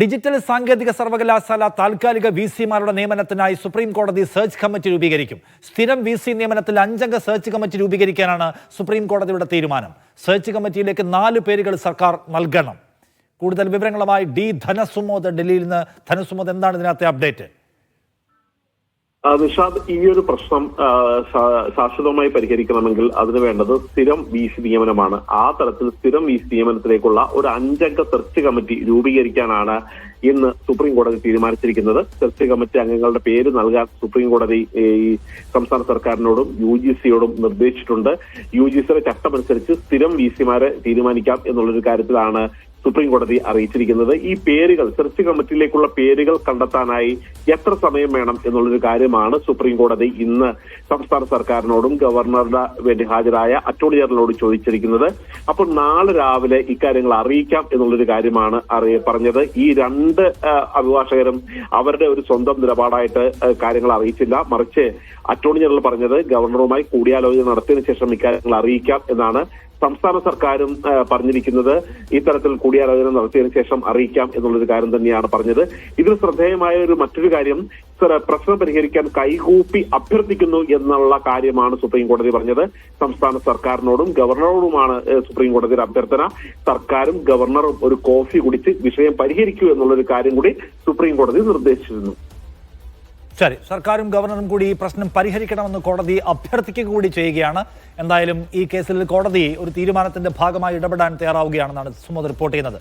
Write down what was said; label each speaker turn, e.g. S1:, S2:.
S1: Digital സാങ്കേതിക സർവകലാശാല താൽക്കാലിക വി സിമാരുടെ നിയമനത്തിനായി സുപ്രീം കോടതി സെർച്ച് കമ്മിറ്റി രൂപീകരിക്കും. സ്ഥിരം വി സി നിയമനത്തിൽ അഞ്ചംഗ സെർച്ച് കമ്മിറ്റി രൂപീകരിക്കാനാണ് സുപ്രീം കോടതിയുടെ തീരുമാനം. സെർച്ച് കമ്മിറ്റിയിലേക്ക് നാല് പേരുകൾ സർക്കാർ നൽകണം. കൂടുതൽ വിവരങ്ങളുമായി ഡി ധനസുമോദ് ഡൽഹിയിൽ നിന്ന്. ധനസുമോദ് എന്താണ് ഇതിനകത്തെ അപ്ഡേറ്റ്?
S2: നിഷാദ് ഈ ഒരു പ്രശ്നം ശാശ്വതമായി പരിഹരിക്കണമെങ്കിൽ അതിന് വേണ്ടത് സ്ഥിരം വി സി നിയമനമാണ്. ആ തരത്തിൽ സ്ഥിരം വി സി നിയമനത്തിലേക്കുള്ള ഒരു അഞ്ചംഗ സെർച്ച് കമ്മിറ്റി രൂപീകരിക്കാനാണ് ഇന്ന് സുപ്രീം കോടതി തീരുമാനിച്ചിരിക്കുന്നത്. സെർച്ച് കമ്മിറ്റി അംഗങ്ങളുടെ പേര് നൽകാൻ സുപ്രീം കോടതി ഈ സംസ്ഥാന സർക്കാരിനോടും യു ജി സിയോടും നിർദ്ദേശിച്ചിട്ടുണ്ട്. യു ജി സിയുടെ ചട്ടമനുസരിച്ച് സ്ഥിരം വി സിമാരെ തീരുമാനിക്കാം എന്നുള്ളൊരു കാര്യത്തിലാണ് സുപ്രീം കോടതി അറിയിച്ചിരിക്കുന്നത്. ഈ പേരുകൾ സെർച്ച് കമ്മിറ്റിയിലേക്കുള്ള പേരുകൾ കണ്ടെത്താനായി എത്ര സമയം വേണം എന്നുള്ളൊരു കാര്യമാണ് സുപ്രീം കോടതി ഇന്ന് സംസ്ഥാന സർക്കാരിനോടും ഗവർണറുടെ വേണ്ടി ഹാജരായ അറ്റോർണി ജനറലിനോട് ചോദിച്ചിരിക്കുന്നത്. അപ്പോൾ നാളെ രാവിലെ ഇക്കാര്യങ്ങൾ അറിയിക്കാം എന്നുള്ളൊരു കാര്യമാണ് പറഞ്ഞത്. ഈ രണ്ട് ആ, അഭിഭാഷകരും അവരുടെ ഒരു സ്വന്തം നിലപാടായിട്ട് കാര്യങ്ങൾ അറിയിച്ചില്ല. മറിച്ച് അറ്റോർണി ജനറൽ പറഞ്ഞത് ഗവർണറുമായി കൂടിയാലോചന നടത്തിയതിനു ശേഷം ഇക്കാര്യങ്ങൾ അറിയിക്കാം എന്നാണ് സംസ്ഥാന സർക്കാരും പറഞ്ഞിരിക്കുന്നത്. ഇത്തരത്തിൽ കൂടിയാലോചന നടത്തിയതിനു ശേഷം അറിയിക്കാം എന്നുള്ളൊരു കാര്യം തന്നെയാണ് പറഞ്ഞത്. ഇതിൽ ശ്രദ്ധേയമായ ഒരു മറ്റൊരു കാര്യം പ്രശ്നം പരിഹരിക്കാൻ കൈകൂപ്പി അഭ്യർത്ഥിക്കുന്നു എന്നുള്ള കാര്യമാണ് സുപ്രീം കോടതി പറഞ്ഞത്. സംസ്ഥാന സർക്കാരിനോടും ഗവർണറോടുമാണ് സുപ്രീം കോടതിയുടെ അഭ്യർത്ഥന. സർക്കാരും ഗവർണറും ഒരു കോഫി കുടിച്ച് വിഷയം പരിഹരിക്കൂ എന്നുള്ളൊരു കാര്യം കൂടി സുപ്രീം കോടതി നിർദ്ദേശിച്ചിരുന്നു.
S1: ശരി സർക്കാരും ഗവർണറും കൂടി ഈ പ്രശ്നം പരിഹരിക്കണമെന്ന് കോടതി അഭ്യർത്ഥിക്കുക കൂടി ചെയ്യുകയാണ്. എന്തായാലും ഈ കേസിൽ കോടതി ഒരു തീരുമാനത്തിന്റെ ഭാഗമായി ഇടപെടാൻ തയ്യാറാവുകയാണെന്നാണ് സുമോദ് റിപ്പോർട്ട് ചെയ്യുന്നത്.